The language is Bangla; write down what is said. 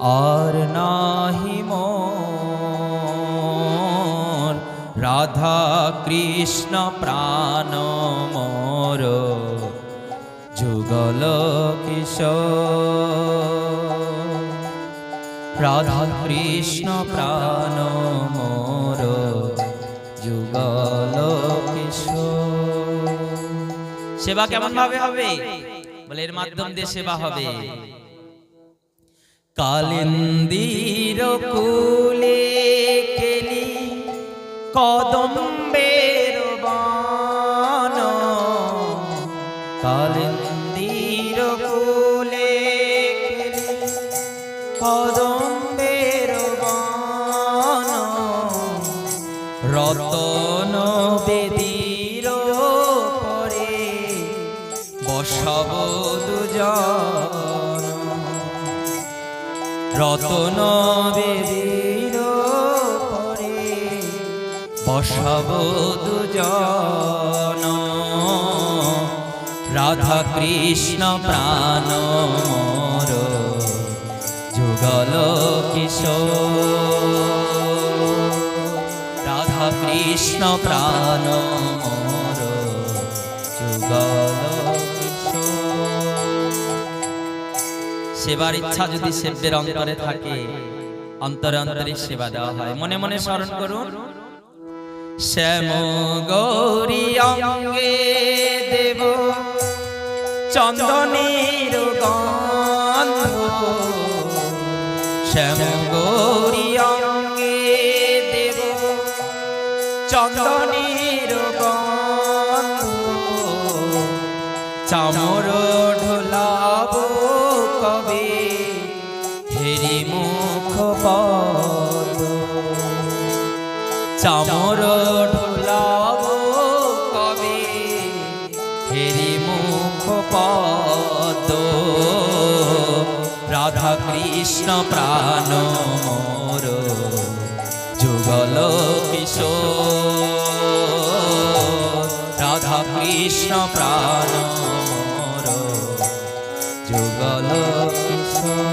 আর নাহি মোর। রাধা কৃষ্ণ প্রাণ মোর। যুগল কিশোর। রাধা কৃষ্ণ প্রাণ মোর। যুগল কিশোর। সেবা কেমন ভাবে হবে? বলে এর মাধ্যম দিয়ে সেবা হবে। কালিন্দির কুলে কেলি কদম্বের বান। কালিন্দির কুলে কদম্বের বান। রতন বেদির পরে বসব দুজন। রতন বেদির পরে বসব দুজন। রাধা কৃষ্ণ প্রাণ মোর যুগল কিশোর। রাধা কৃষ্ণ প্রাণ মোর যুগল সেবার ইচ্ছা যদি সেব্যের অন্তরে থাকে, অন্তরে অন্তরে সেবা দেওয়া হয়। মনে মনে স্মরণ করুন। শ্যাম গৌরী অঙ্গে দেব, চন্দনের শ্যাম গৌরী অঙ্গে দেব, চন্দনের চামর চামর ঢুলাব কবে? ফেরি মুখ পদ রাধা কৃষ্ণ প্রাণ মোর। যুগল কিশোর। রাধা কৃষ্ণ প্রাণ মোর। যুগল কিশোর।